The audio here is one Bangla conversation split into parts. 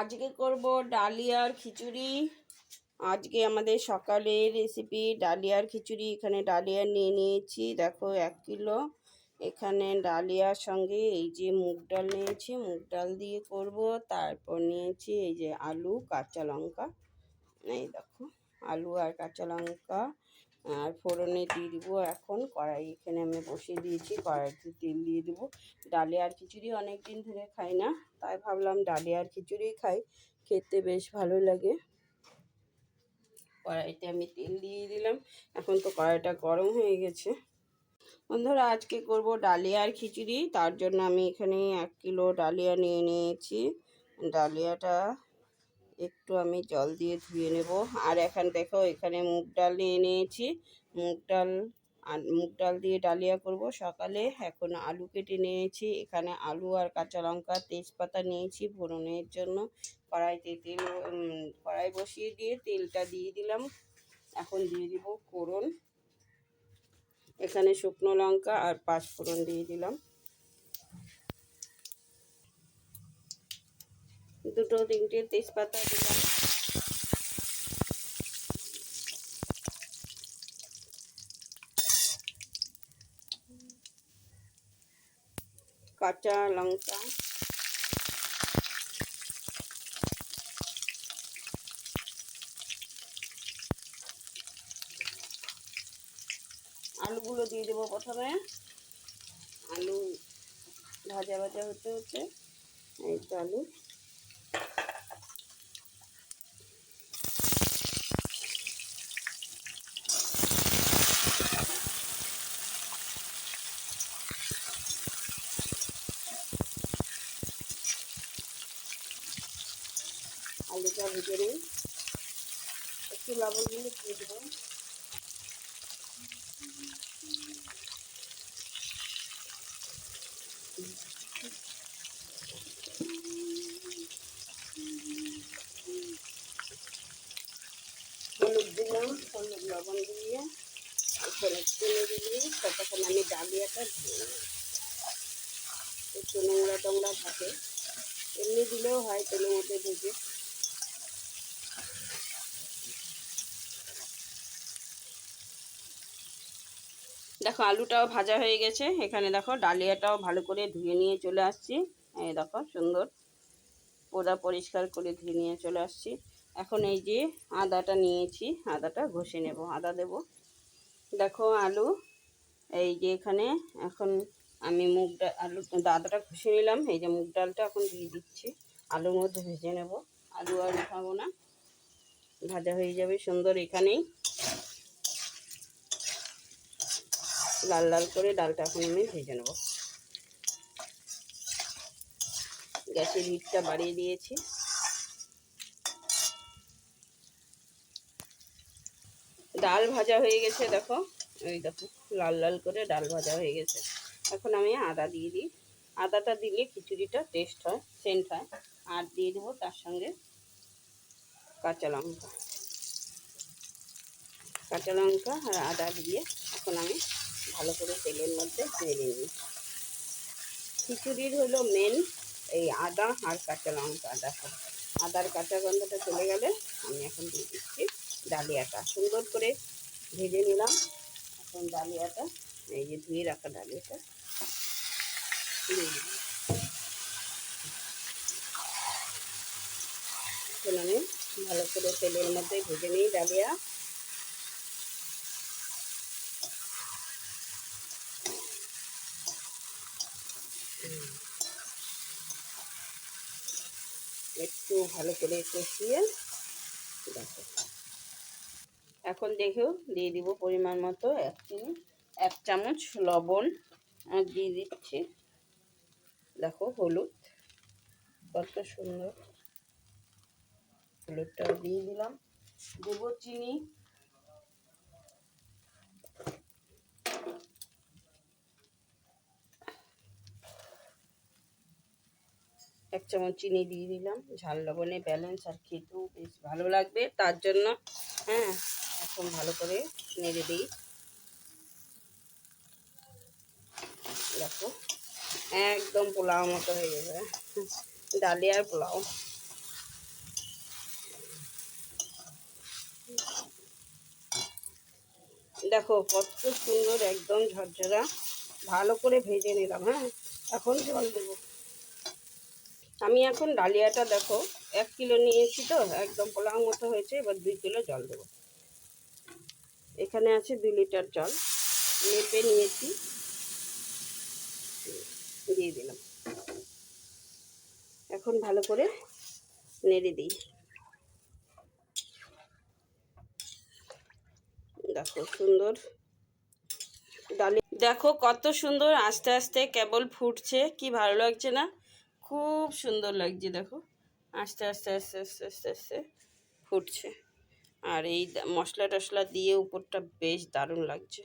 আজকে করব ডালিয়ার খিচুড়ি। আজকে আমাদের সকালের রেসিপি ডালিয়ার খিচুড়ি। এখানে ডালিয়া নিয়ে নিয়েছি। দেখো এক কিলো। এখানে ডালিয়ার সঙ্গে এই যে মুগ ডাল নিয়েছি। মুগ ডাল দিয়ে করব। তারপর নিয়েছি এই যে আলু, কাঁচা লঙ্কা। এই দেখো, আলু আর কাঁচা লঙ্কা। আর ফোড়নে দিয়ে দেবো এখন। কড়াই এখানে আমি বসিয়ে দিয়েছি, কড়াইতে তেল দিয়ে দেবো। ডালিয়ার খিচুড়ি অনেক দিন ধরে খাই না, তাই ভাবলাম ডালিয়ার খিচুড়ি খাই, খেতে বেশ ভালো লাগে। কড়াইতে আমি তেল দিয়ে দিলাম, এখন তো কড়াইটা গরম হয়ে গেছে। বন্ধুরা, আজকে করব ডালিয়ার খিচুড়ি, তার জন্য আমি এখানে এক কিলো ডালিয়া নিয়ে নিয়েছি। ডালিয়াটা একটু আমি জল দিয়ে ধুয়ে নেব। আর এখানে দেখো, এখানে মুগ ডাল নিয়ে নিয়েছি। মুগ ডাল মুগ ডাল দিয়ে ডালিয়া করব সকালে। এখন আলু কেটে নিয়েছি। এখানে আলু আর কাঁচা লঙ্কা, তেজপাতা নিয়েছি ফোড়নের জন্য। কড়াইতে তেল কড়াই বসিয়ে দিয়ে তেলটা দিয়ে দিলাম। এখন দিয়ে দিব ফোড়ন। এখানে শুকনো লঙ্কা আর পাঁচ ফোড়ন দিয়ে দিলাম। দুটো তিনটে তেজপাতা দিলাম। কাঁচা লঙ্কা। আলুগুলো দিয়ে দেবো প্রথমে। আলু ভাজা ভাজা হতে হচ্ছে এই তো আলু। নিই একটু লবণ দিয়ে দিয়ে হলুদ দিলাম, হলুদ লবণ দিয়ে। এখানে চিনি দিয়ে ততক্ষণ আমি ডালিয়াটা ধুয়ে নেব একটু নোংরা টোংরা থাকে। এমনি দিলেও হয়, তেলের মধ্যে ভেজে। দেখো, আলুটাও ভাজা হয়ে গেছে। এখানে দেখো, ডালিয়াটাও ভালো করে ধুয়ে নিয়ে চলে আসছি। এই দেখো, সুন্দর। পোদা পরিষ্কার করে ধুয়ে নিয়ে চলে আসছি। এখন এই যে আদাটা নিয়েছি, আদাটা ঘষে নেব, আদা দেব। দেখো, আলু, এই যে এখানে এখন আমি মুগ ডাল, আলু, আদাটা ঘষে নিলাম। এই যে মুগ ডালটা এখন দিয়ে দিচ্ছি। আলুর মধ্যে ভেজে নেব। আলু আর খাব না। ভাজা হয়ে যাবে সুন্দর এখানেই। লাল লাল করে ডালটা এখন আমি ভেজে নেব। গ্যাসের হিটটা বাড়িয়ে দিয়েছি। ডাল ভাজা হয়ে গেছে, দেখো। এই দেখো, লাল লাল করে ডাল ভাজা হয়ে গেছে। এখন আমি আদা দিয়ে দিই। আদাটা দিলে খিচুড়িটা টেস্ট হয় সেন্ট হয়। আর দিয়ে দেবো তার সঙ্গে কাঁচা লঙ্কা। কাঁচা লঙ্কা আর আদা দিয়ে এখন আমি ভালো করে তেলের মধ্যে ভেজে নিই খিচুড়ির হলো মেন এই আদা আর কাঁচা লঙ্কা দেখো আদার কাঁচা গন্ধটা চলে গেলে আমি এখন দিয়ে দিচ্ছি ডালিয়াটা। সুন্দর করে ভেজে নিলাম। এখন ডালিয়াটা, এই যে ধুয়ে রাখা ডালিয়াটা ভালো করে তেলের মধ্যে ভেজে নিই ডালিয়া। একটু ভালো করে কষিয়ে দেখো। এখন দেখেও দিয়ে দিব পরিমাণ মতো এক চিনি, এক চামচ লবণ, আর দিয়ে দিচ্ছি, দেখো হলুদ, কত সুন্দর। হলুদটাও দিয়ে দিলাম। দেবো চিনি এক চামচ চিনি দিয়ে দিলাম। ঝাল লবণে ব্যালেন্স আর খেতেও বেশ ভালো লাগবে। তার জন্য হ্যাঁ এখন ভালো করে নেড়ে দিই। দেখো, একদম পোলাও মতো হয়ে যাবে ডালিয়ার পোলাও। দেখো, কত সুন্দর একদম ঝরঝরা। ভালো করে ভেজে নিলাম হ্যাঁ। এখন জল দেবো। আমি এখন ডালিয়াটা দেখো, এক কিলো নিয়েছি তো, একদম পোলাও মতো হয়েছে, এবার দুই কিলো জল দেবো। এখানে আছে দুই লিটার জল, মেপে নিয়েছি। দিয়ে দিলাম। এখন ভালো করে নেড়ে দিই। দেখো সুন্দর ডালি দেখো কত সুন্দর আস্তে আস্তে কেবল ফুটছে, কি ভালো লাগছে না? খুব সুন্দর লাগছে, দেখো। আস্তে আস্তে আস্তে আস্তে আস্তে আস্তে ফুটছে। আর এই মশলা টশলা দিয়ে উপরটা বেশ দারুণ লাগছে।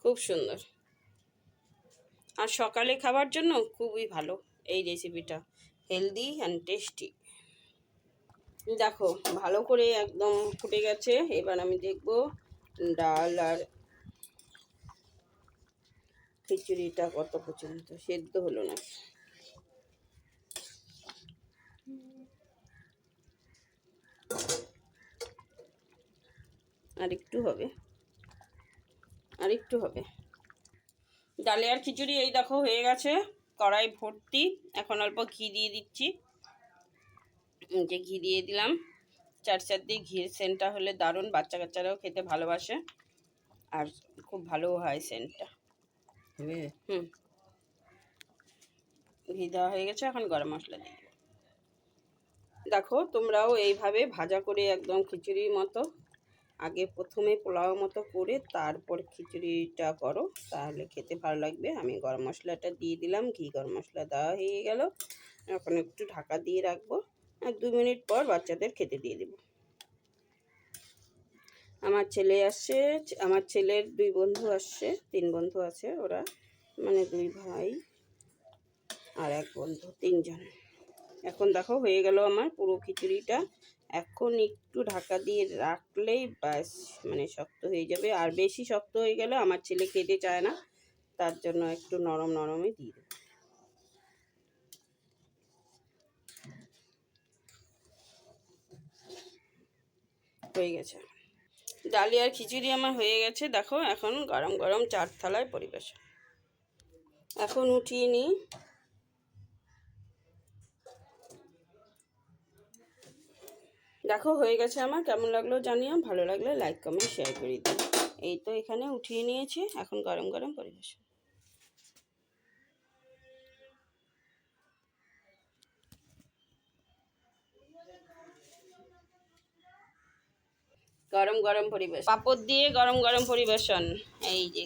খুব সুন্দর। আর সকালে খাবার জন্য খুবই ভালো এই রেসিপিটা হেলদি অ্যান্ড টেস্টি দেখো, ভালো করে একদম ফুটে গেছে। এবার আমি দেখব ডাল আর খিচুড়িটা কত পর্যন্ত সেদ্ধ হলো না। আর একটু হবে। আর একটু হবে। ডালে আর খিচুড়ি এই দেখো হয়ে গেছে। কড়াই ভর্তি। এখন অল্প ঘি দিয়ে দিচ্ছি। যে ঘি দিয়ে দিলাম। চার চার দিয়ে ঘির সেন্টটা হলে দারুণ। বাচ্চা কাচ্চারাও খেতে ভালোবাসে। আর খুব ভালো হয় সেন্টটা। হুম। ঘি দেওয়া হয়ে গেছে, এখন গরম মশলা দিয়ে দেখো, তোমরাও এইভাবে ভাজা করে একদম খিচুড়ির মতো, আগে প্রথমে পোলাও মতো করে তারপর খিচুড়িটা করো, তাহলে খেতে ভালো লাগবে। আমি গরম মশলাটা দিয়ে দিলাম, ঘি গরম মশলা দেওয়া হয়ে গেল। এখন একটু ঢাকা দিয়ে রাখব, আর দু মিনিট পর বাচ্চাদের খেতে দিয়ে দেবো। আমার ছেলে আসছে আমার ছেলের দুই বন্ধু আসছে, তিন বন্ধু আছে ওরা মানে দুই ভাই আর এক বন্ধু, তিনজন। এখন দেখো হয়ে গেল আমার পুরো খিচুড়িটা। এখন একটু ঢাকা দিয়ে রাখলেই ব্যাস মানে শক্ত হয়ে যাবে। আর বেশি শক্ত হয়ে গেলে আমার ছেলে খেতে চায় না, তার জন্য একটু নরম নরমই দিয়ে দেবো। হয়ে গেছে। ডালি আর খিচুড়ি আমার হয়ে গেছে। দেখো, এখন গরম গরম চার থালায় পরিবেশন। এখন উঠিয়ে নিই। দেখো, হয়ে গেছে আমার। কেমন লাগল জানিও। ভালো লাগলে লাইক কমেন্ট শেয়ার করে দিই এই তো এখানে উঠিয়ে নিয়েছি। এখন গরম গরম পরিবেশন। গরম গরম পরিবেশ পাপড় দিয়ে গরম গরম পরিবেশন এই যে।